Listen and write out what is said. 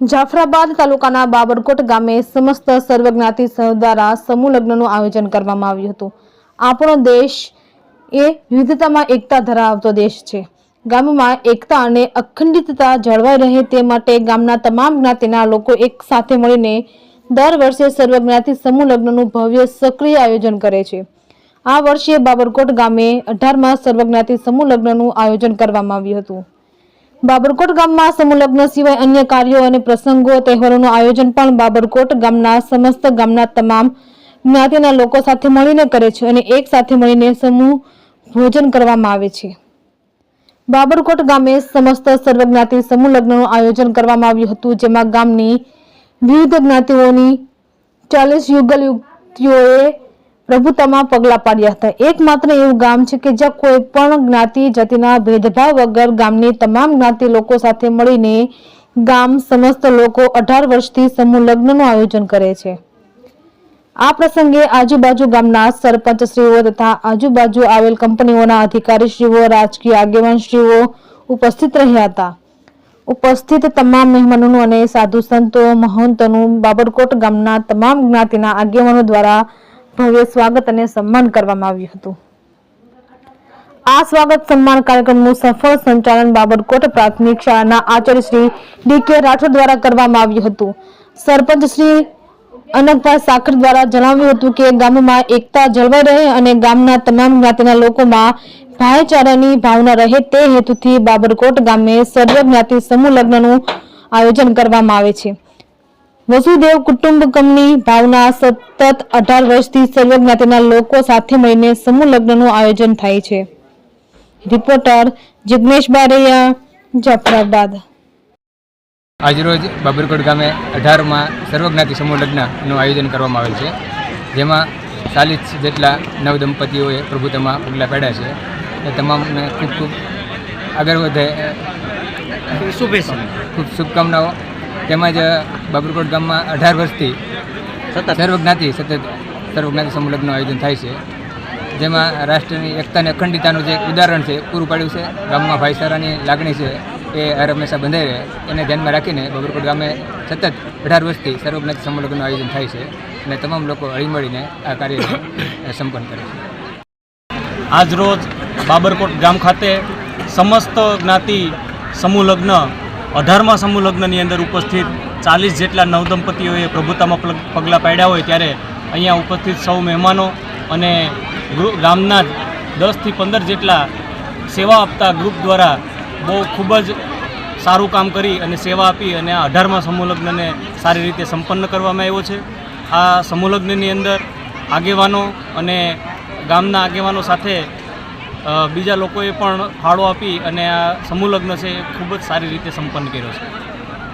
જાફરાબાદ તાલુકાના બાબરકોટ ગામે સમસ્ત સર્વજ્ઞાતિ દ્વારા સમૂહ લગ્નનું આયોજન કરવામાં આવ્યું હતું. આપણો દેશ એ વિવિધતામાં એકતા ધરાવતો દેશ છે. ગામમાં એકતા અને અખંડિતતા જળવાઈ રહે તે માટે ગામના તમામ જ્ઞાતિના લોકો એક સાથે મળીને દર વર્ષે સર્વજ્ઞાતિ સમૂહ લગ્નનું ભવ્ય સક્રિય આયોજન કરે છે. આ વર્ષે બાબરકોટ ગામે અઢારમાં સર્વજ્ઞાતિ સમૂહ લગ્નનું આયોજન કરવામાં આવ્યું હતું. બાબરકોટ ગામમાં સમુલગ્ન સિવાય અન્ય કાર્યો અને પ્રસંગો, તહેવારોનું આયોજન પણ બાબરકોટ ગામના સમસ્ત ગામના તમામ જ્ઞાતિના લોકો સાથે મળીને કરે છે અને એક સાથે મળીને સમૂહ ભોજન કરવામાં આવે છે. બાબરકોટ ગામે સમસ્ત સર્વજ્ઞાતિ સમૂહ લગ્નનું આયોજન કરવામાં આવ્યું હતું, જેમાં ગામની વિવિધ જ્ઞાતિઓની ચાલીસ યુગલ યુવતીઓએ પ્રભુતામાં પગલાં પાડ્યા હતા. એકમાત્ર એવું ગામ છે કે જ્યાં કોઈ પણ જ્ઞાતિ જાતિના ભેદભાવ વગર ગામની તમામ જ્ઞાતિ લોકો સાથે મળીને ગામ સમસ્ત લોકો અઢાર વર્ષથી સમૂહ લગ્નનું આયોજન કરે છે. આ પ્રસંગે આજુબાજુ ગામના સરપંચશ્રીઓ તથા આજુબાજુ આવેલ કંપનીઓના અધિકારીશ્રીઓ, રાજકીય આગેવાનશ્રીઓ ઉપસ્થિત રહ્યા હતા. ઉપસ્થિત તમામ મહેમાનોનું અને સાધુ સંતો, મહંતોનું બાબરકોટ ગામના તમામ જ્ઞાતિના આગેવાનો દ્વારા ભવ્ય સ્વાગત અને સન્માન કરવામાં આવ્યું હતું. આ સ્વાગત સન્માન કાર્યક્રમનું સફળ સંચાલન બાબરકોટ પ્રાથમિક શાળાના આચાર્ય શ્રી ડી કે રાઠોડ દ્વારા કરવામાં આવ્યું હતું. સરપંચ શ્રી અનકભાઈ સાખર દ્વારા જણાવ્યું હતું કે ગામમાં એકતા જળવાઈ રહે અને ગામના તમામ જ્ઞાતિના લોકોમાં ભાઈચારાની ભાવના રહે તે હેતુથી બાબરકોટ ગામે સર્વ જ્ઞાતિ સમૂહ લગ્નનું આયોજન કરવામાં આવે છે. વસુદેવ કુટુંબકમની ભાવના સતત અઢાર વર્ષથી સર્વ જ્ઞાતિના લોકો સાથે મળીને સમૂહ લગ્નનું આયોજન થાય છે. રિપોર્ટર જિગ્નેશ બારૈયા જાફરાબાદ. આજરોજ બાબરકોટ ગામે અઢારમાં સર્વજ્ઞાતિ સમૂહ લગ્નનું આયોજન કરવામાં આવેલ છે. જેમાં ચાલીસ જેટલા નવ દંપતીઓએ પ્રભુતામાં પગલાં પાડ્યા છે. એ તમામને ખૂબ ખૂબ આગળ વધે શુભેચ્છા. ખૂબ શુભકામનાઓ તેમજ બાબરકોટ ગામમાં અઢાર વર્ષથી સતત? સર્વજ્ઞાતિ સતત સર્વજ્ઞાતિ સમૂહ લગ્નનું આયોજન થાય છે. જેમાં રાષ્ટ્રની એકતા અને અખંડિતાનું જે ઉદાહરણ છે પૂરું પાડ્યું છે. ગામમાં ભાઈચારાની લાગણી છે એ હર હંમેશા બંધાઈ રહે. એને ધ્યાનમાં રાખીને બાબરકોટ ગામે સતત અઢાર વર્ષથી સર્વજ્ઞાતિ સમૂહ લગ્નનું આયોજન થાય છે અને તમામ લોકો હળીમળીને આ કાર્ય સંપન્ન કરે છે. આજ રોજ બાબરકોટ ગામ ખાતે સમસ્ત જ્ઞાતિ સમૂહ લગ્ન અઢારમા સમૂહ લગ્નની અંદર ઉપસ્થિત ચાલીસ જેટલા નવદંપતીઓએ પ્રભુતામાં પગ- પગલાં પાડ્યા હોય ત્યારે અહીંયા ઉપસ્થિત સૌ મહેમાનો અને ગામના દસથી પંદર જેટલા સેવા આપતા ગ્રુપ દ્વારા બહુ ખૂબ જ સારું કામ કરી અને સેવા આપી અને આ અઢારમા સમૂહલગ્નને સારી રીતે સંપન્ન કરવામાં આવ્યો છે. આ સમૂહલગ્નની અંદર આગેવાનો અને ગામના આગેવાનો સાથે બીજા લોકોએ પણ ફાળો આપી અને આ સમૂહ લગ્ન છે એ ખૂબ જ સારી રીતે સંપન્ન કર્યો છે.